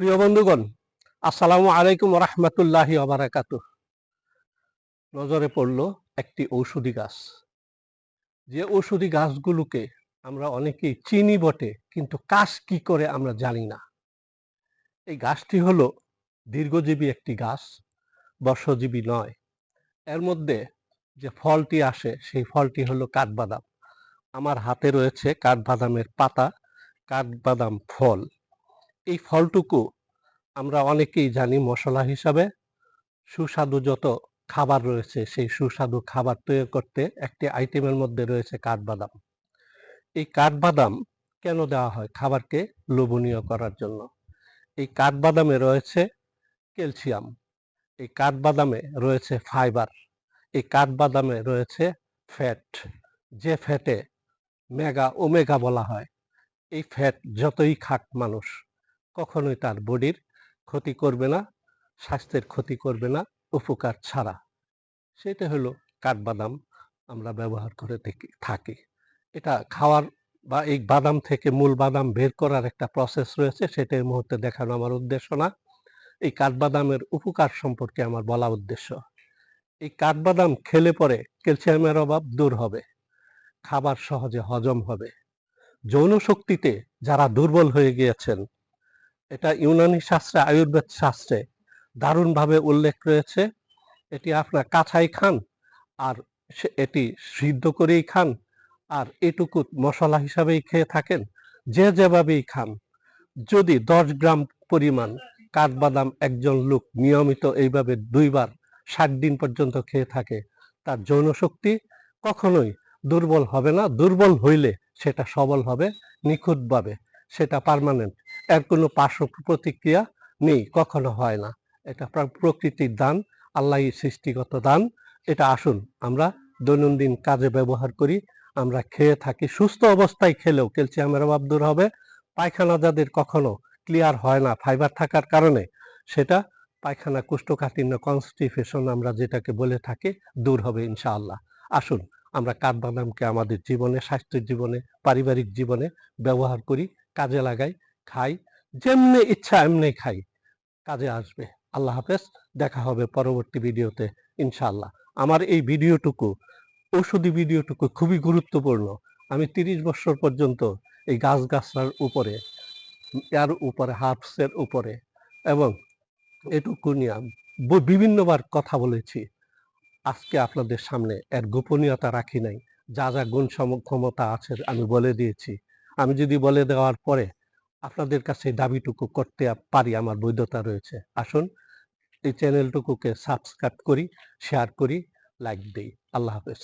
প্রিয় বন্ধুগণ, আসসালামু আলাইকুম রহমতুল্লাহি আবরাকাত নজরে পড়ল একটি ঔষধি গাছ। যে ঔষধি গাছগুলোকে আমরা অনেকেই চিনি বটে, কিন্তু কাজ কি করে আমরা জানি না। এই গাছটি হলো দীর্ঘজীবী একটি গাছ, বর্ষজীবী নয়। এর মধ্যে যে ফলটি আসে, সেই ফলটি হলো কাঠবাদাম। আমার হাতে রয়েছে কাঠবাদামের পাতা, কাঠবাদাম ফল। এই ফলটুকু আমরা অনেকেই জানি মশলা হিসাবে। সুস্বাদু যত খাবার রয়েছে, সেই সুস্বাদু খাবার তৈরি করতে একটি আইটেমের মধ্যে রয়েছে কাঠবাদাম। এই কাঠবাদাম কেন দেওয়া হয়? খাবারকে লোভনীয় করার জন্য। এই কাঠবাদামে রয়েছে ক্যালসিয়াম, এই কাঠবাদামে রয়েছে ফাইবার, এই কাঠবাদামে রয়েছে ফ্যাট, যে ফ্যাটে মেগা, ওমেগা বলা হয়। এই ফ্যাট যতই খাক মানুষ কখনোই তার বডির ক্ষতি করবে না, স্বাস্থ্যের ক্ষতি করবে না, উপকার ছাড়া। সেটা হলো কাঠবাদাম আমরা ব্যবহার করে থাকি এটা খাওয়ার বা এই বাদাম থেকে মূল বাদাম বের করার একটা প্রসেস রয়েছে, সেটা এই মুহূর্তে দেখানো আমার উদ্দেশ্য না। এই কাঠবাদামের উপকার সম্পর্কে আমার বলা উদ্দেশ্য। এই কাঠবাদাম খেলে পরে ক্যালসিয়ামের অভাব দূর হবে, খাবার সহজে হজম হবে। যৌন শক্তিতে যারা দুর্বল হয়ে গিয়েছেন এটা ইউনানি শাস্ত্রে, আয়ুর্বেদ শাস্ত্রে দারুণভাবে উল্লেখ রয়েছে। এটি আপনার কাছাই খান আর এটি সিদ্ধ করেই খান আর এটুকু মশলা হিসাবেই খেয়ে থাকেন, যে যেভাবেই খান। যদি দশ গ্রাম পরিমাণ কাঠবাদাম একজন লোক নিয়মিত এইভাবে দুইবার, ষাট দিন পর্যন্ত খেয়ে থাকে, তার যৌন শক্তি কখনোই দুর্বল হবে না। দুর্বল হইলে সেটা সবল হবে, নিখুঁতভাবে, সেটা পারমানেন্ট এর কোনো পার্শ্ব প্রতিক্রিয়া নেই, কখনো হয় না। এটা প্রকৃতির দান, আল্লাহ সৃষ্টিগত দান। এটা আসুন, আমরা দৈনন্দিন কাজে ব্যবহার করি, আমরা খেয়ে থাকি, সুস্থ অবস্থায় খেলেও ক্যালসিয়ামের অভাব দূর হবে। পায়খানা যাদের কখনো ক্লিয়ার হয় না, ফাইবার থাকার কারণে, সেটা পায়খানা কুষ্ঠকাঠিন্য কনস্টিফেশন আমরা যেটাকে বলে থাকি, দূর হবে ইনশাআল্লাহ। আসুন, আমরা কাঠবাদামকে আমাদের জীবনে, স্বাস্থ্যের জীবনে, পারিবারিক জীবনে ব্যবহার করি, কাজে লাগাই। খাই, যেমনি ইচ্ছা এমনি খাই। কাজে আসবে। আল্লাহ হাফেজ, দেখা হবে পরবর্তী ভিডিওতে ইনশাল্লাহ আমার এই ভিডিওটুকু, ঔষধি ভিডিওটুকু খুবই গুরুত্বপূর্ণ। আমি তিরিশ বছর পর্যন্ত এই গাছ গাছার উপরে এর উপরে হার্বসের উপরে এবং এটুকু নিয়ে বিভিন্নবার কথা বলেছি। আজকে আপনাদের সামনে এর গোপনীয়তা রাখি নাই। যা যা গুণ ক্ষমতা আছে আমি বলে দিয়েছি। আমি যদি বলে দেওয়ার পরে আপনাদের কাছে দাবিটুকু করতে পারি, আমার বৈধতা রয়েছে। আসুন, এই চ্যানেলটুকুকে সাবস্ক্রাইব করি শেয়ার করি লাইক দিই। আল্লাহ হাফেজ।